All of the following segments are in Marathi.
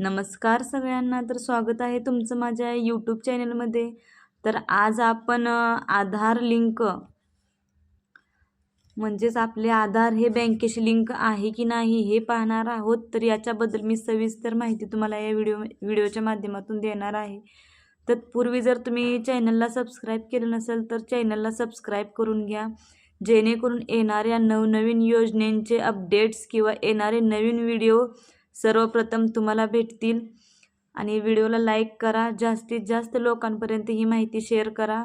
नमस्कार सगळ्यांना तर स्वागत आहे तुमचं माझ्या यूट्यूब चॅनलमध्ये तर आज आपण आधार लिंक म्हणजेच आपले आधार हे बँकेशी लिंक आहे की नाही हे पाहणार आहोत. तर याच्याबद्दल मी सविस्तर माहिती तुम्हाला या व्हिडिओ व्हिडिओच्या माध्यमातून देणार आहे. तत्पूर्वी जर तुम्ही चॅनलला सबस्क्राईब केलं नसेल तर चॅनलला सबस्क्राईब करून घ्या. जेणेकरून येणाऱ्या नवनवीन योजनेंचे अपडेट्स किंवा येणारे नवीन व्हिडिओ सर्वप्रथम तुम्हाला भेटतील. आणि व्हिडिओला लाईक करा. जास्तीत जास्त लोकांपर्यंत ही माहिती शेअर करा.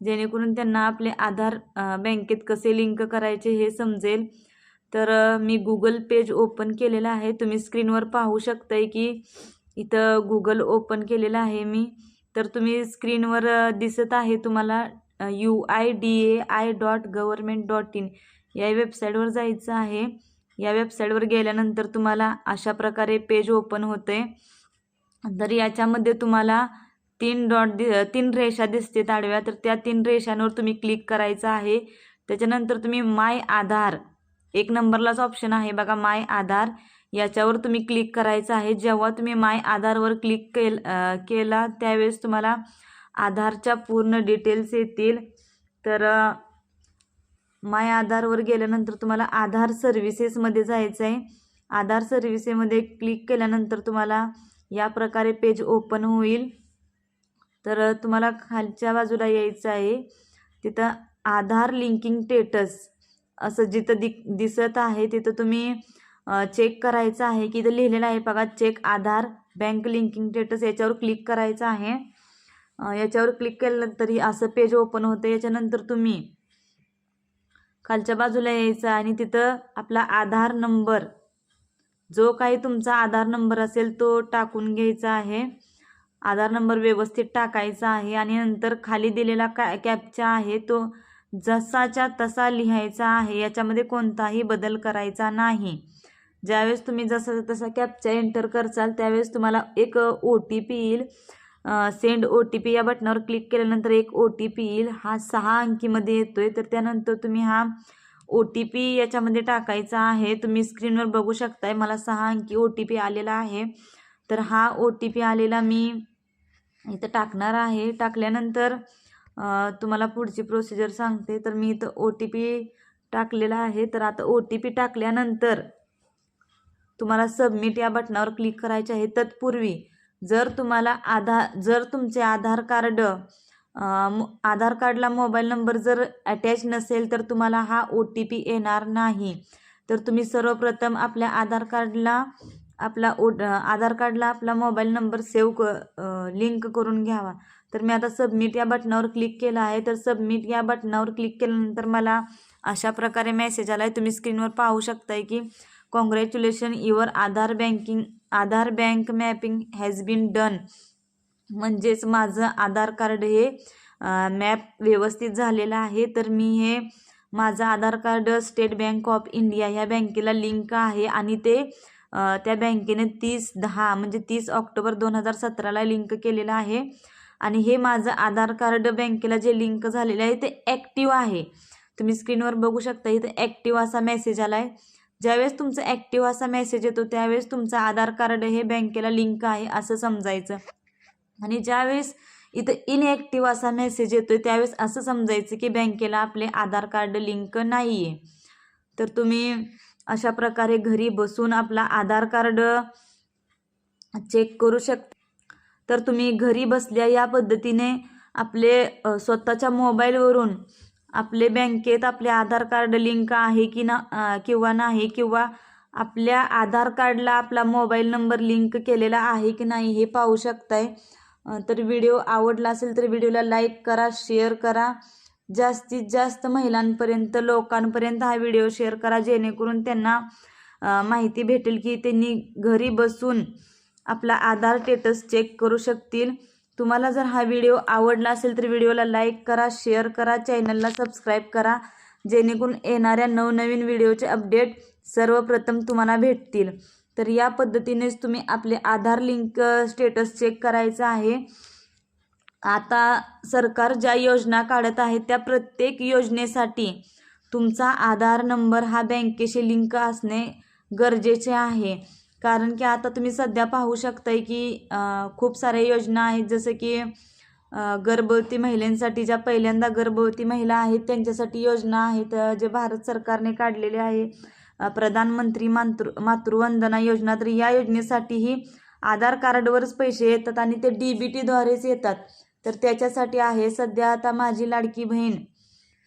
जेणेकरून त्यांना आपले आधार बँकेत कसे लिंक करायचे हे समजेल. तर मी गुगल पेज ओपन केलेलं आहे. तुम्ही स्क्रीनवर पाहू शकताय की इथं गुगल ओपन केलेलं आहे मी. तर तुम्ही स्क्रीनवर दिसत आहे तुम्हाला U I D A I dot government dot in या वेबसाईटवर जायचं आहे. या वेबसाईटवर गेल्यानंतर तुम्हाला अशा प्रकारे पेज ओपन होते तर याच्यामध्ये तुम्हाला तीन डॉट दि तीन रेषा दिसते आडव्या तर त्या तीन रेषांवर तुम्ही क्लिक करायचं आहे. त्याच्यानंतर तुम्ही माय आधार एक नंबरलाच ऑप्शन आहे बघा माय आधार. याच्यावर तुम्ही क्लिक करायचं आहे. जेव्हा तुम्ही माय आधारवर क्लिक केल केला त्यावेळेस तुम्हाला आधारच्या पूर्ण डिटेल्स येतील. तर माय आधारवर गेल्यानंतर तुम्हाला आधार सर्व्हिसेसमध्ये जायचं आहे. आधार सर्व्हिसेमध्ये क्लिक केल्यानंतर तुम्हाला या प्रकारे पेज ओपन होईल. तर तुम्हाला खालच्या बाजूला यायचं आहे. तिथं आधार लिंकिंग स्टेटस असं जिथं दि दिसत आहे तिथं तुम्ही चेक करायचं आहे की इथं लिहिलेलं आहे बघा check Aadhaar bank linking status याच्यावर क्लिक करायचं आहे. याच्यावर क्लिक केल्यानंतर ही असं पेज ओपन होतं. याच्यानंतर तुम्ही खालच्या बाजूला यायचं आणि तिथं आपला आधार नंबर जो काही तुमचा आधार नंबर असेल तो टाकून घ्यायचा आहे. आधार नंबर व्यवस्थित टाकायचा आहे आणि नंतर खाली दिलेला का कॅपचा आहे तो जसाच्या तसा लिहायचा आहे. याच्यामध्ये कोणताही बदल करायचा नाही. ज्यावेळेस तुम्ही जसा तसा कॅपचा एंटर करचाल त्यावेळेस तुम्हाला एक ओ टी पी येईल. सेंड ओ टी पी या बटनावर क्लिक केल्यानंतर एक ओ टी पी येईल. हा सहा अंकीमध्ये येतोय. तर त्यानंतर तुम्ही हा ओ टी पी याच्यामध्ये टाकायचा आहे. तुम्ही स्क्रीनवर बघू शकताय. मला सहा अंकी ओ टी पी आलेला आहे. तर हा ओ टी पी आलेला मी इथं टाकणार आहे. टाकल्यानंतर तुम्हाला पुढची प्रोसिजर सांगते. तर मी इथं ओ टी पी टाकलेला आहे. तर आता ओ टी पी टाकल्यानंतर तुम्हाला सबमिट या बटनावर क्लिक करायचे आहे. तत्पूर्वी जर तुम्हाला आधार जर तुमचे आधार कार्ड मो- आधार कार्डला मोबाईल नंबर जर अटॅच नसेल तर तुम्हाला हा ओ टी पी येणार नाही. तर तुम्ही सर्वप्रथम आपल्या आधार कार्डला आपला ओ आधार कार्डला आपला मोबाईल नंबर सेव्ह क लिंक करून घ्यावा. तर मी आता सबमिट या बटनावर क्लिक केलं आहे. तर सबमिट या बटनावर क्लिक केल्यानंतर मला अशा प्रकारे मेसेज आला आहे तुम्ही स्क्रीनवर पाहू शकताय की congratulation your Aadhaar banking Aadhaar bank mapping has been done म्हणजेच माझं आधार कार्ड हे मॅप व्यवस्थित झालेलं आहे. तर मी हे माझं Aadhaar card state bank of India ह्या बँकेला लिंक आहे आणि ते त्या बँकेने तीस दहा म्हणजे तीस ऑक्टोबर दोन हजार सतराला लिंक केलेलं आहे. आणि हे माझं आधार कार्ड बँकेला जे लिंक झालेलं आहे ते ॲक्टिव्ह आहे. तुम्ही स्क्रीनवर बघू शकता इथं ॲक्टिव्ह असा मेसेज आला आहे ज्यावेळेस तुमचं ॲक्टिव्ह असा मेसेज येतो त्यावेळेस तुमचं आधार कार्ड हे बँकेला लिंक आहे असं समजायचं. आणि ज्यावेळेस इथं इनॲक्टिव्ह असा मेसेज येतो त्यावेळेस असं समजायचं की बँकेला आपले आधार कार्ड लिंक नाही आहे तर तुम्ही अशा प्रकारे घरी बसून आपला आधार कार्ड चेक करू शकता. तर तुम्ही घरी बसल्या या पद्धतीने आपले स्वतःच्या मोबाईलवरून आपले बँकेत आपले आधार कार्ड लिंक आहे की ना किंवा नाही किंवा आपल्या आधार कार्डला आपला मोबाईल नंबर लिंक केलेला आहे की नाही हे पाहू शकताय. तर व्हिडिओ आवडला असेल तर व्हिडिओला लाईक करा शेअर करा. जास्तीत जास्त महिलांपर्यंत लोकांपर्यंत हा व्हिडिओ शेअर करा जेणेकरून त्यांना माहिती भेटेल की त्यांनी घरी बसून आपला आधार स्टेटस चेक करू शकतील. तुम्हाला जर हा व्हिडिओ आवडला असेल तर व्हिडिओला लाईक करा शेअर करा चॅनलला सबस्क्राईब करा जेणेकरून येणाऱ्या नवनवीन व्हिडिओचे अपडेट सर्वप्रथम तुम्हाला भेटतील. तर या पद्धतीनेच तुम्ही आपले आधार लिंक स्टेटस चेक करायचं आहे. आता सरकार ज्या योजना काढत आहे त्या प्रत्येक योजनेसाठी तुमचा आधार नंबर हा बँकेशी लिंक असणे गरजेचे आहे. कारण की आता तुम्ही सध्या पाहू शकताय की खूप साऱ्या योजना आहेत. जसं की गर्भवती महिलांसाठी ज्या पहिल्यांदा गर्भवती महिला आहेत त्यांच्यासाठी योजना आहेत जे भारत सरकारने काढलेले आहे. प्रधानमंत्री मातृ मातृवंदना योजना. तर या योजनेसाठीही आधार कार्डवरच पैसे येतात आणि ते डी बी टीद्वारेच येतात. तर त्याच्यासाठी आहे सध्या आता माझी लाडकी बहीण.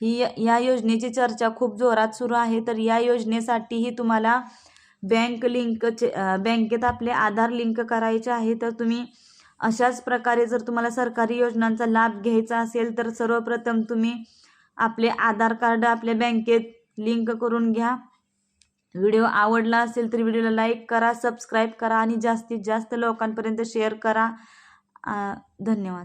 ही या योजनेची चर्चा खूप जोरात सुरू आहे. तर या योजनेसाठीही तुम्हाला बँक लिंकचे बँकेत आपले आधार लिंक करायचे आहे तर तुम्ही अशाच प्रकारे जर तुम्हाला सरकारी योजनांचा लाभ घ्यायचा असेल तर सर्वप्रथम तुम्ही आपले आधार कार्ड आपल्या बँकेत लिंक करून घ्या. व्हिडिओ आवडला असेल तर व्हिडिओला लाईक करा सबस्क्राईब करा आणि जास्तीत जास्त लोकांपर्यंत शेअर करा. धन्यवाद.